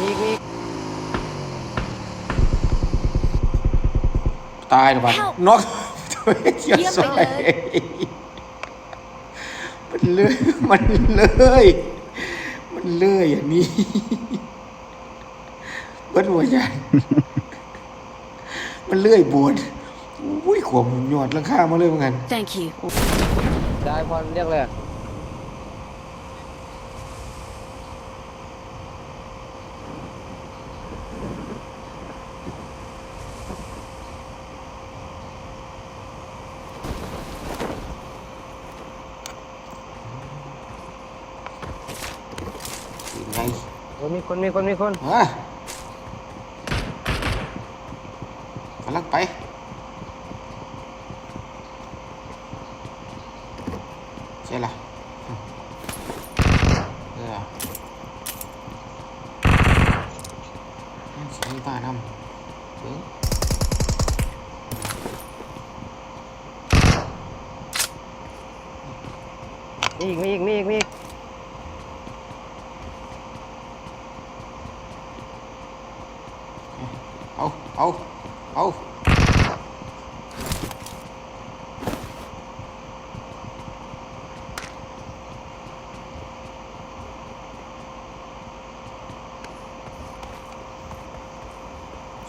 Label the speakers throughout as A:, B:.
A: มีอีกมีอีก
B: ตายหรือเปล่า
C: Help
B: นกเทียบ
C: เยี่ยม
B: ส
C: ไป
B: วย
C: เลย
B: มันเลื่อยมันเลื่อยมันเลื่อยอย่างนี้เบิ้ลหัวใหญ่มันเลื่อยบวชอุ้ยขวบหยอดราคามาเลยเหมือนกัน
C: Thank you.
A: ได้พอเรียกเลย อะ
B: ยังไง
A: โอ้มีคนมีคนมีคน
B: ฮะกำลังไปใช่ละเออนั่นสีบ้านำเบิ้ง
A: มีอีกมีอีกมีอีกมีอีก
B: เอาเอาเอา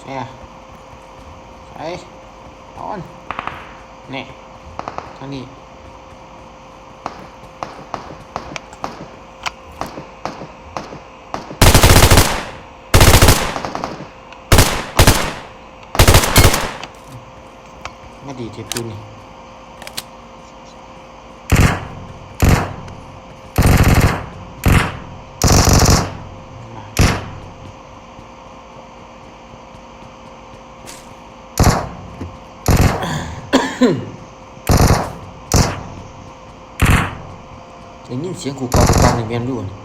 B: เนี่ยไปตอนเนี่ยทางนี้มาดีเทปบปูนี่นี่มาได้ยิน เสียงขู่กาวกลางในเมียนด้วยนี่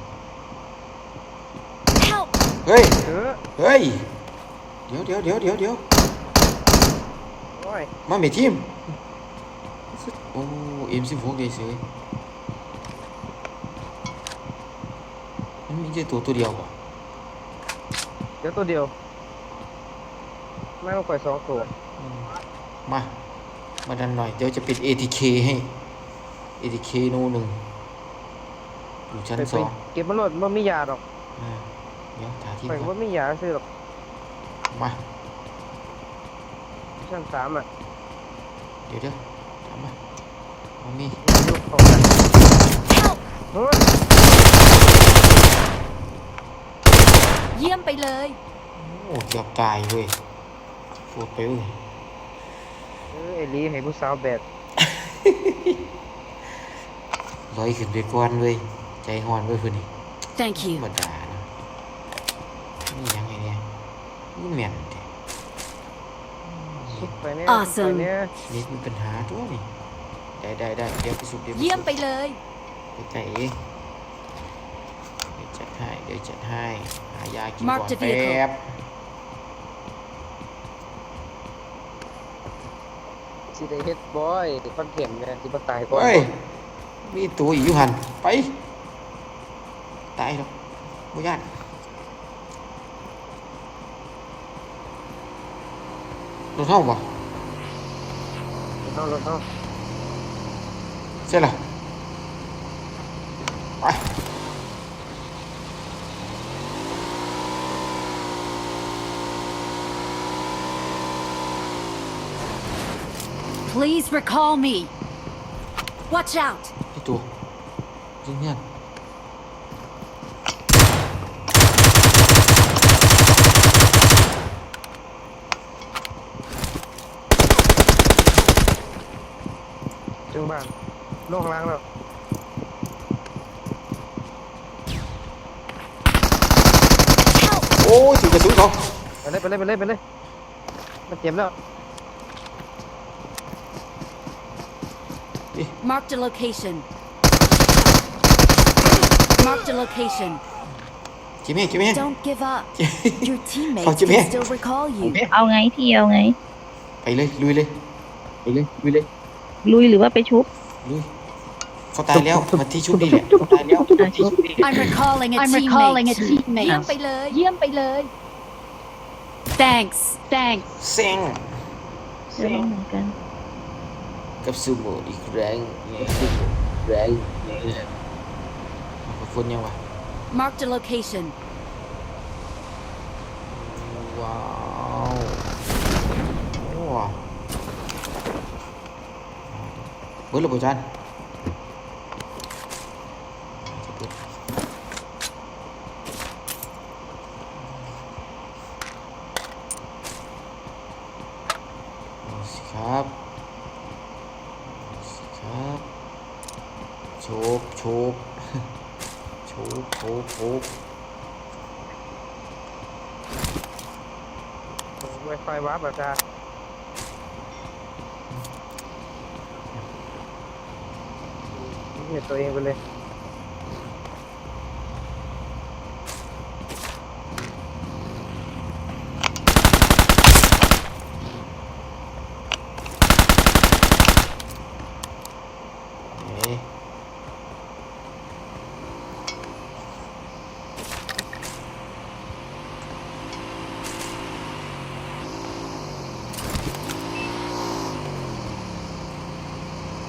C: Help!
B: เฮ้ย
A: เออ
B: เฮ้ย เดี๋ยวเดี๋ยวเดี๋ยวเดี๋ยวเดี๋ยว
A: โอ้ย
B: มาเมทีมโอ้เอ็มสิบหกเลยเสยมันมีแค่ตัวตัวเดียวป่ะ
A: เดี๋ยวตัวเดียว ไม่ต้องปล่อยสองตัว
B: มา มาดันหน่อย เดี๋ยวจะปิด ATK ให้ ATK โนหนึ่ง อยู่ชั้น
A: ไป
B: ส
A: ไป
B: อง
A: เก็บมันรถมันไม่ยาหรอก
B: อ่าเดี๋ยวถ่ายที่
A: ไป
B: ก่อ
A: ว่านไม่ยาซื้อหรอก
B: มา
A: ชั้นสามอะ
B: เดี๋ยวเดี๋ยวทำมาเอามี
A: อยู่ของกัน
C: Help!
A: เฮ้ย
C: เยี่ยมไปเลย
B: โอ้เกือบตายเว้ยโคตรไปเว้ย
A: เออไอ้ลีให้ผู้สาวแบก
B: ลอยขึ้นไปก่อนเว้ย ใจห่อนเว้ยเพื่อนนี่
C: Thank
B: ธรรม
C: you.
B: ดานะนี่ยังไงเนี่ยนี่แม่นแท้
A: สุดไปเนี่ย
C: Awesome
A: สุดไปเนี่ย
B: นี่มีปัญหาตัวนี่ ได้ได้ได้เดี๋ยวไปสุดเดี๋ยวไป
C: เยี่ยม
B: สุด
C: ไปเลย
B: ไปใจเองเดี๋ยวจัดให้เดี๋ยวจัดให้หายากิน
C: Mark
B: ก่อน
C: the
B: แป๊
C: vehicle
B: บ
A: สิได้เฮ็ดบอยฟันเข็มเนี่ยสิบ่ตายก่อน
B: เฮ้ยมีตัวอีกอยู่หันไป ตายแล้วบ่ยานรถเท่าบ่
A: เอารถเอา
B: ใช่ล่ะไป
C: Please recall me. Watch out.
B: ไอตัว งเนี่ย
A: จึงบ้านลงข้างล่างแล้ว
C: Help!
B: โอ้ยถือกระสุนเขา
A: ไปเลยไปเลยไปเลยไปเลยมันเจ็บแล้ว
C: Marked a location. Marked a location.
B: จิมมี่จิมมี่
C: Don't give up. Your
B: Oh,
C: teammates
B: Jimmy.
C: can still recall you.
D: เอาไงพี่เอาไง
B: ไปเลยลุยเลยไปเลยลุยเลย
D: ลุยหรือว่าไปชุบ
B: ลุยเขาตายแล้วมาที่ชุบดีแหละเขาตายแล้วมาที่ชุบดี
C: I'm recalling a
D: I'm recalling a
C: teammate.
D: teammate.
C: เยี่ยมไปเลย
D: เยี่ยมไปเลย
C: Thanks.
D: thanks
B: เซ็ง
D: เดี๋ยวลองเหมือนกัน
B: กับซูโม่อีกครั้งเนี่ยซูโม่แรงเนี่ยขอบคุณยังวะ
C: Marked a location.
B: ว้าวว้าว เบิร์ดระเบิดจานเอาสิครับเอาสิครับโชกโชกโชกโชกโชก
A: ไวไฟวับแบบจ้า เห็นตัวเองไปเลย
B: เอ๊ะ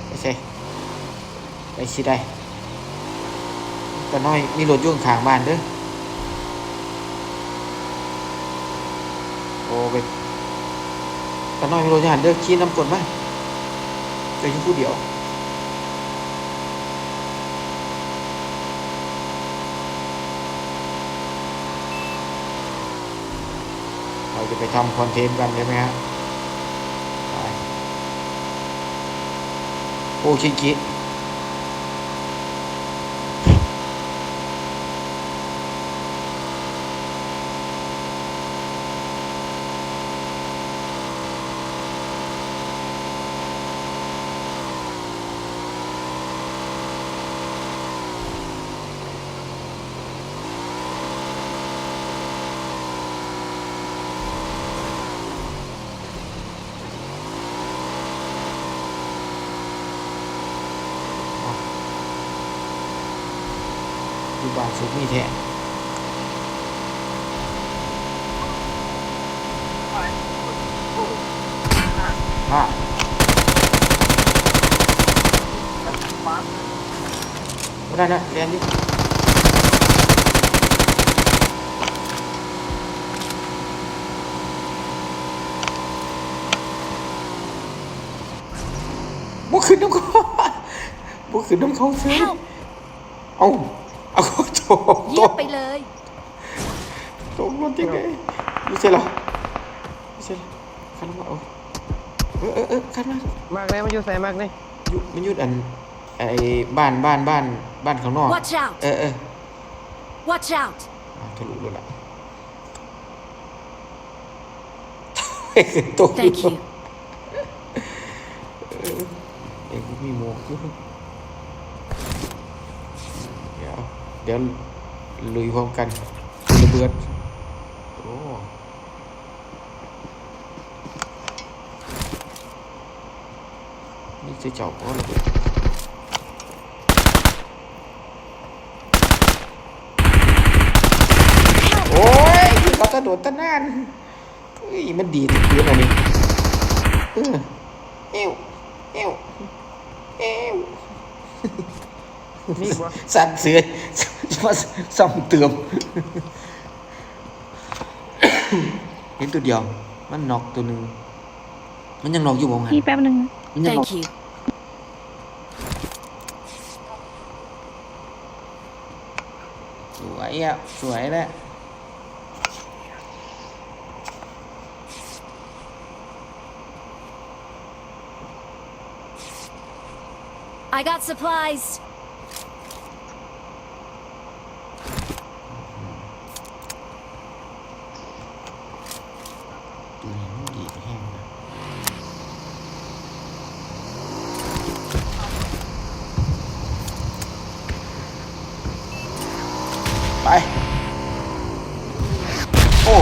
B: ไปใช่ไป สิได้แต่น้อยมีรถยุ่งขางบ้านเด้อโอ้ไปแต่น้อยมีรถอยหันเด้อขี่น้ำกลมาจะอยู่ผู้เดียวเราจะไปทำคอนเทนต์กันใช่ไหมฮะโอ้ชิกิ สุขมีแท้ฮะไม่ได้นะเรียนดิบุกขึ้นน้ำเขาบุกขึ้นน้ำเขาเสีย
C: Help.
B: เอาเอา เขาโจก
C: เยี่ยมไปเลย
B: ตกรถยังไงไม่ใช่เหรอไม่ใช่เหรอคันมาเอาเออเออเออคันมามา
A: กเลยมันอยู่ใส่มากเลย
B: หยุดมันหยุดอันไอ้บ้านบ้านบ้านบ้านข้างนอก
C: Watch out.
B: เออเออ
C: Watch out.
B: อ่าทะลุเลยล่ะตก
C: Thank you.
B: เอ้ยกูมีหมวกอยู่เดี๋ยว เดี๋ยวลุยพร้อมกันระเบิดโอ้นี่จะเจาะก็ระเบิดโอ้ยเขากระโดดตั้งนานเฮ้ยมันดีที่พื้นอันนี้เออเอวเอวเอว
A: มีอีกวะ
B: สั่นเสือ มาซ่อมเติมเห็นตัวเดียว มันนอกตัวหนึ่งมันยังนอกอยู่บ่งั้น
D: พี่แป๊บนึง
B: มันยังนอก
C: Thank you.
B: สวยอะสวยแหละ
C: I got supplies.
B: ตัวนี้มันดีแห้งนะไป โอ้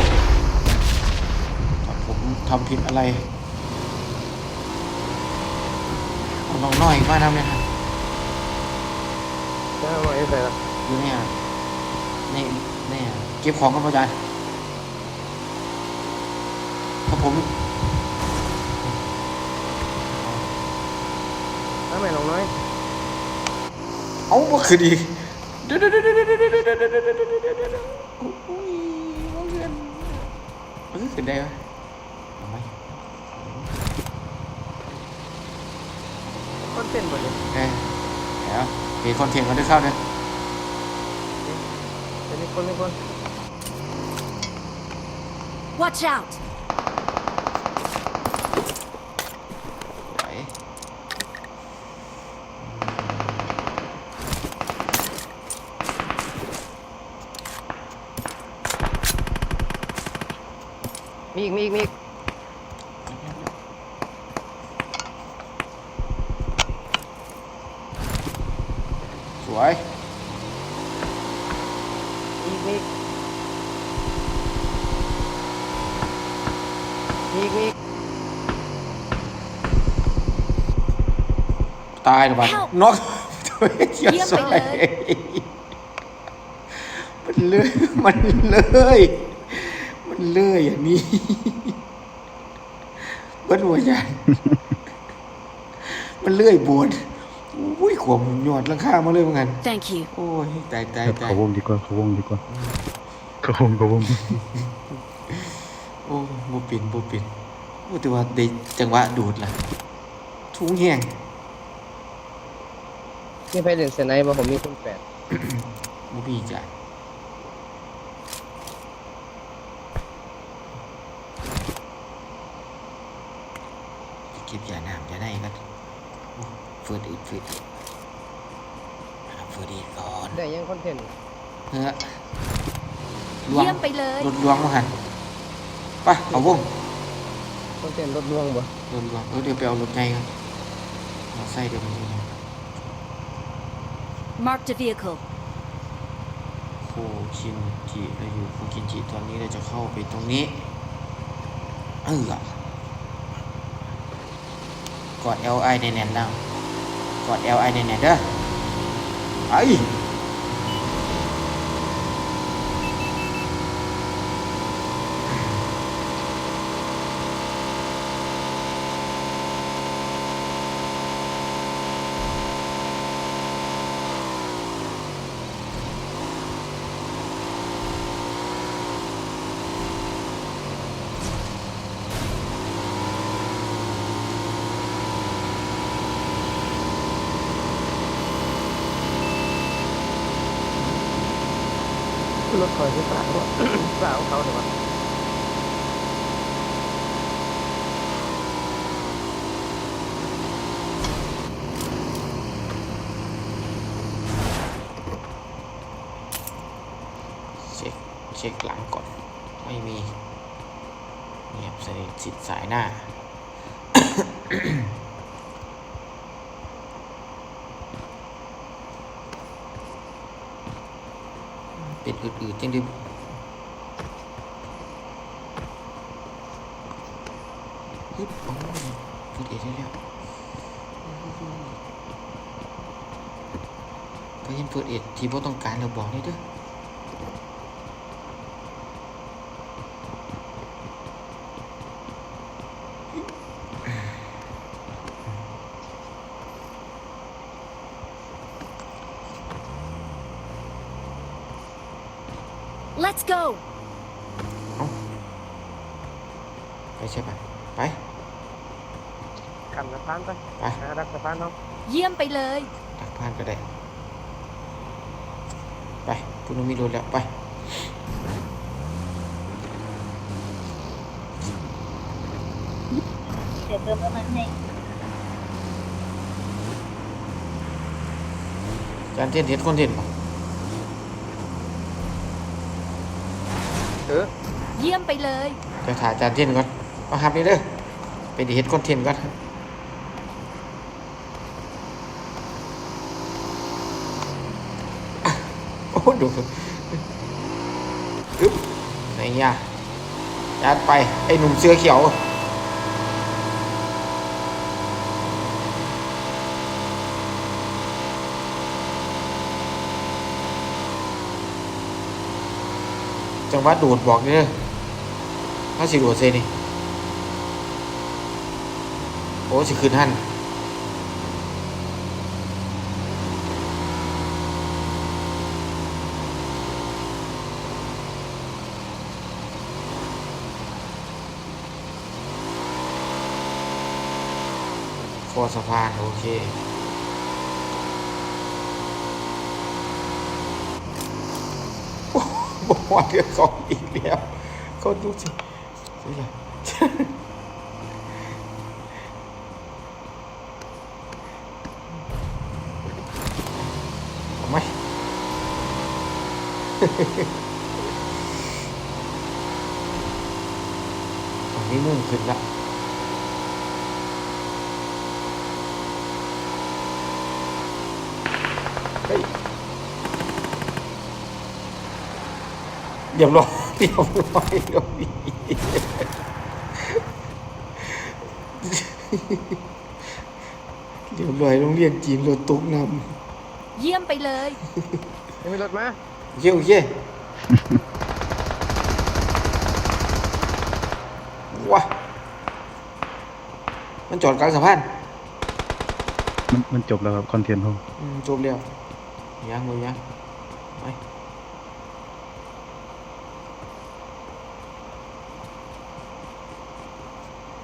B: ถ้าผมทำผิดอะ ไรเอาน้องน้อยมาทำเลยครับ
A: แล้วมาไอ้ใส่ละ
B: อยู่เนี่ยในเนี่ยเก็บของกันป่ะอาจารย์ถ้าผม
A: ถ้าแม่น้องน้อย
B: เอาบ่คือดีเดี๋ยวเดี๋ยวเดี๋ยวเดี๋ยวเดี๋ยวเดี๋ยวเดี๋ยวเดี๋ยวเดี๋ยวเดี๋ยวเดี๋ยวเดี๋ยวโอ้ยบ่เรียนมันคือขึ้นได้ไหมเอาไหม
A: คอ นเทนต์บ่เนี่ย
B: เอ้ยเดี๋ยวมีคอนเทนต์กันด้วยเข้าเนี่ย
A: เป็นมีคนมีคน
C: Watch out!
B: ไหว
A: มีอีกมีอีกมีอีก
B: สวย
A: มีอีกมีอีกมีอีกมีอีก
B: ตายหรือเปล่า
C: Help
B: นกตัวเขียว
C: เยี่ยม
B: ส
C: ไป
B: ว
C: เลยย
B: มันเลื่อยมันเลื่อยมันเลื่อยอย่างนี้เบิ้ลหัวยันมันเลื่อยบวช อุ้ยขวบหยอดหลังคามาเลยเหมือนกัน
C: Thank you.
B: โอ้ยตายตายตาย
E: เขาวงดีกว่าเขาวงดีกว่าเขาวงเขาวง
B: โอ้บ่ปินบ่ปินโอ้แต่ว่าได้จังหวะดูดล่ะทุงแห้ง
A: มีใครเล่นเซนไนบ่ผมมีคนแปด
B: บ่มีจ้ะไปเก็บยาน้ำยาในกันโอ้เฟิร์ดอีกเฟิร์ดอีกหาเฟิร์ดอีกก่อน
A: ได้ยังคอนเทนต์
B: เฮ้อลวง
C: เยี่ยมไปเลย
B: รถลวงมาหันไปเอาวง
A: คอนเทนต์รถลวงบ่
B: รถลวงเออเดี๋ยวไปเอารถใหญ่กันเอาใส่เดี๋ยวมันจะ
C: Marked a vehicle.
B: โคชินจิเราอยู่โคชินจิตอนนี้เราจะเข้าไปตรงนี้เออกอด LI แน่นๆแล้ว กด LI เนี่ยเด้อไอ
A: รถคอยที่ปลาบ่ปลาของเขาเดี๋ยวบ่
B: เช็คเช็คหลังก่อน ไม่มีเงียบสนิทสิทธิ์สายหน้า อื่นๆจังดิฮึบโอ้ยพูดเองได้แล้วก็ยังเปิดเอ็ดที่พ่ต้องการเราบอกนี่เด้อ
C: Let's go.
B: ไป ใช่ปะไป
A: ขันสะพานไป
B: ไป
A: หารักสะพานเนาะ
C: เยี่ยมไปเลย
B: ตักผ่านก็ได้ ไปคุณนุมีรถแล้วไป
D: เดี๋ยวเติมน้ำมันให้
B: จานเทียนเทียนคนเทียนป่ะ
A: เออ
C: เยี่ยมไปเลย
B: จะถ่ายจานเทียนก่อน นะครับนี่เด้อไปดีเฮ็ดคอนเทนต์ก่อนโอ้ดูอึ๊บไหนเนี่ยยัดไป ไอ้หนุ่มเสื้อเขียวจังหวัดโดดบอกเนี่ยถ้าสิโดดเซนี่ โอ้สิคืนหันคอสะพาน โอเคบอกว่าเดือดสองอีกแล้วเขาดูสิสิเลยเอาไหม ต อนนี้มุ่งขึ้นละเฮ้ยเรียบร้อยเรียบร้อยเรียบร้อยเรียบร้อยโรงเรียนจีนรถตุกน
C: เยี่ยมไปเลย
A: ยังมีรถมาำ
B: เยี่ยมเยี่ยว้ามันจอดกลางสะพาน
E: มันมันจบแล้วครับคอนเทนต์ผม
B: อืมจบแล้วยังเลยยังไป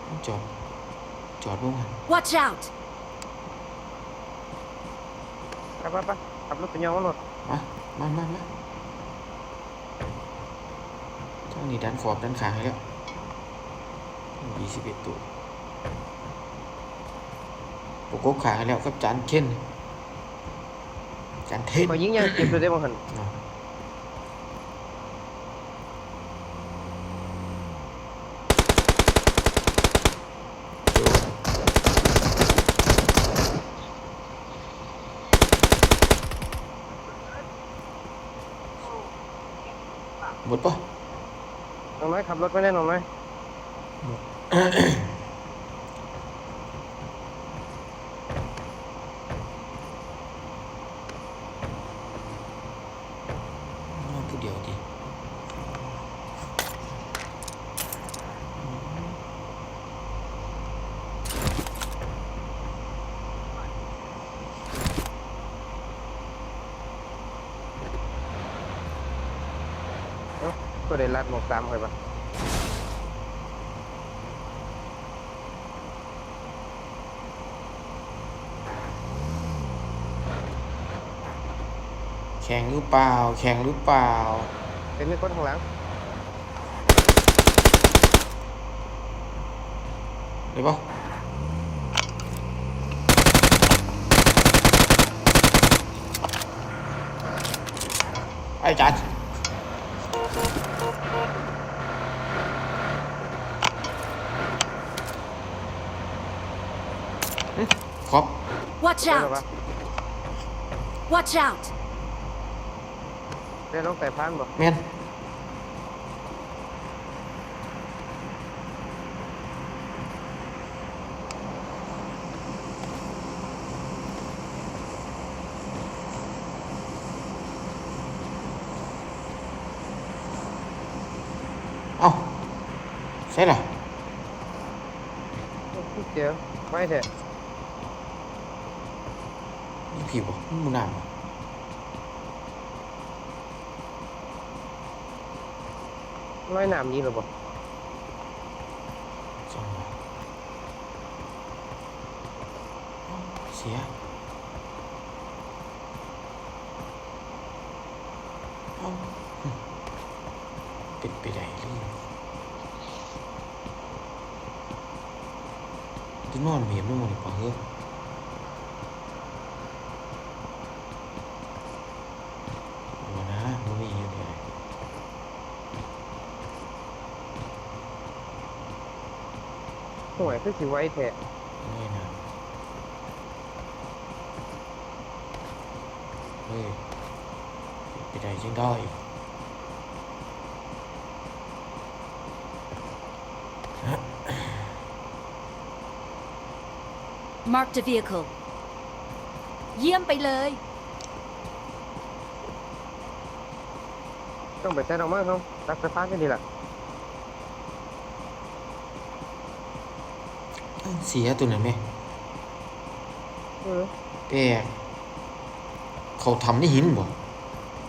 B: มันจอด จอดบ้างหัน
C: Watch out
A: ไปไปไปขับรถไปยองรถ
B: มามามามาทาง นี้ดันขอบดันขางให้แล้วยี่สิบเอ็ดตัวประกบขางให้แล้วกับจานเช่นจานเท่น
A: มายิงยังเก็บเลยได้บ้างหัน
B: อะหมดปะ
A: น้อยขับรถไปแน่น้องน้อย
B: นอนผู้เดียวดิ
A: ก็ได้รัดหมวกตามไปปะ
B: แข่งหรือเปล่า แข่งหรือเปล่า
A: เป็นมีคนข้างหลัง
B: เดี๋ยวปะไอ้จัดหึครบ
C: Watch
A: ได้หรอ
C: out
A: ปะ
C: Watch out
A: ได้น้องแต่พันบ่
B: แมนเอ้าใช่เหรอ
A: เดี๋ยวไม่เถอะ
B: นี่ ผีบ่มูนามบ่
A: น้อยหนามยิงหรอบ่
B: จังหวะเอ้าเสียเอ้าหึเป็นไปได้หรือที่นอนเมียไม่หมดเลยป่ะเฮ้ยเอานะมันไม่อยู่เลย
A: ห่วยคือสิไว้แท้
B: นี่นะเฮ้ยไปได้จริงได้
C: Marked a vehicle เยี่ยมไปเลย
A: รต้องไปแซนออกมาเขารักสะพานกันดีล่ะ
B: เสียตัวนั้นไหม
A: เออ
B: แปลกเขาทำนี่หินบ่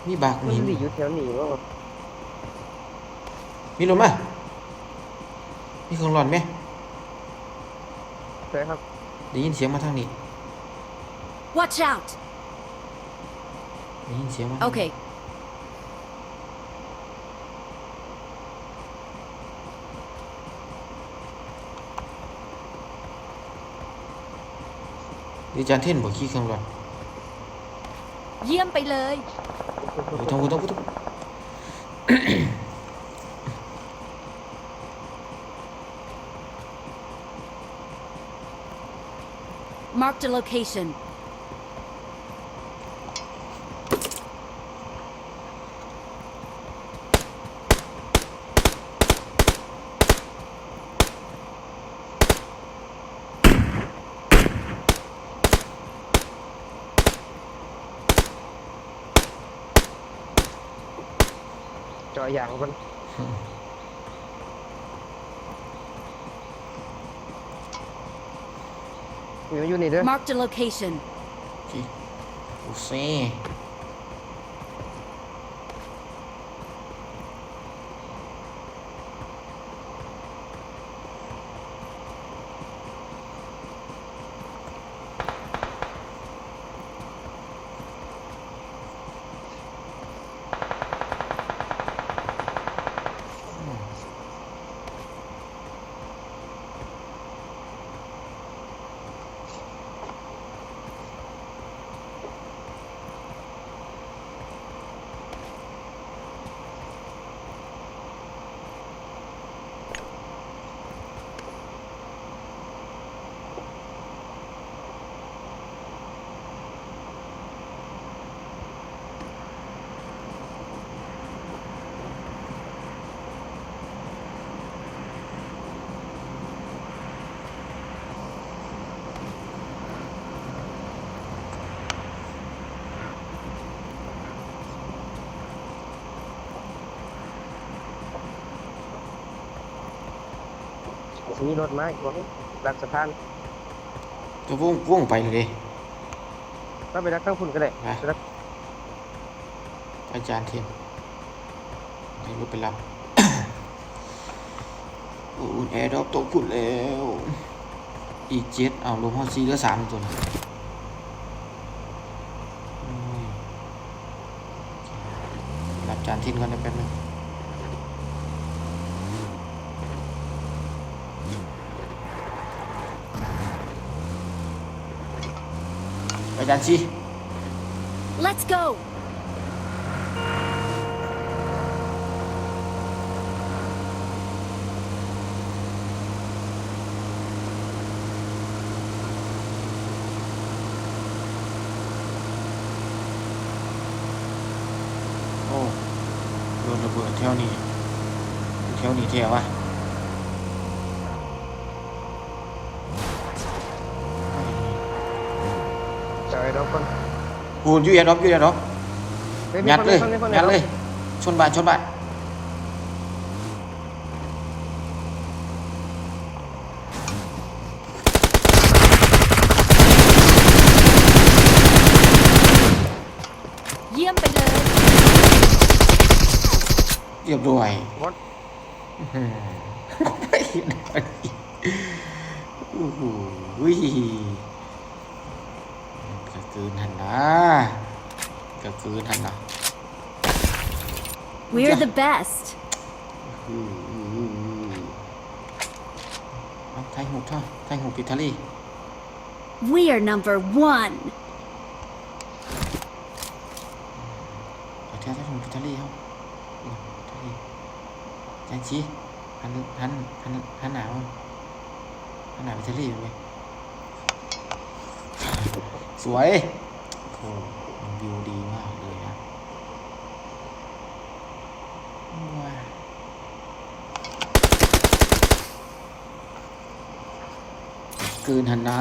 B: มีบาก
A: มั
B: มี
A: น
B: หิน
A: ดีอยู่แถวนี้ว่า
B: มีลมอะมีเครื่องร้อนไหม
A: ใช่ครับ
B: ได้ยินเสียงมาทางนี้
C: Watch out!
B: ได้ยินเสียงมาทางนี้
C: Okay.
B: เดี๋ยวจานเท่นบอกขี้เครื่องร้อน
C: เยี่ยมไปเลย
B: เดี๋ยวต้องกูต้องกูต้อง
C: Marked a location.
A: จาะยางกันมีมาอยู่นี่เด้อ
C: Marked a location.
B: ขี้โอ้เซ่
A: มีรถมาอีกว่ารักสะพาน
B: จะว่งว่งไปเลยดิ
A: ก็ไปรักทั้งคุณก็ได้
B: ไป
A: ไปรัก
B: อาจารย์เท่นให้รถไปรับโอ้แอร์ดรอปตกพุ่นแล้ว อีกเจ็ดเอาลงฮอตซีเหลือสามตัวนะโอ้ยรับจานทิ้นก่อนได้แป๊บนึง ไปจานซี
C: Let's go!
B: โอ้โดนระเบิดแถวนี้แถวนี้แถววะ
A: เจาะไอ้ดอกก่อน
B: ปูนอยูแอร์ดรอปอยูแอร์ดรอป
A: ฮ้มี
B: ยัด
A: คน
B: เลย
A: มีคนมีคน
B: ยัดเลย ชนบ้านชนบ้าน
C: เยี่ยมไปเลย
B: เรียบร้อย
A: วัด
B: ไปได้โอ้โหวิ กระกืนหันนะกระกืนหันนะ
C: We're the best.
B: อืออืออืออือเอาไทยหูท่าไทยหูปิดทะเล
C: We're number one.
B: เอาเที่ยวไทยหูปิดทะเลเขาอืมทะเลแจนชี้หันหันหันหันหนาวหันหนาวไปทะเลเลย สวยโอ้วิวดีมากเลยนะว้าวกลืนหันนะ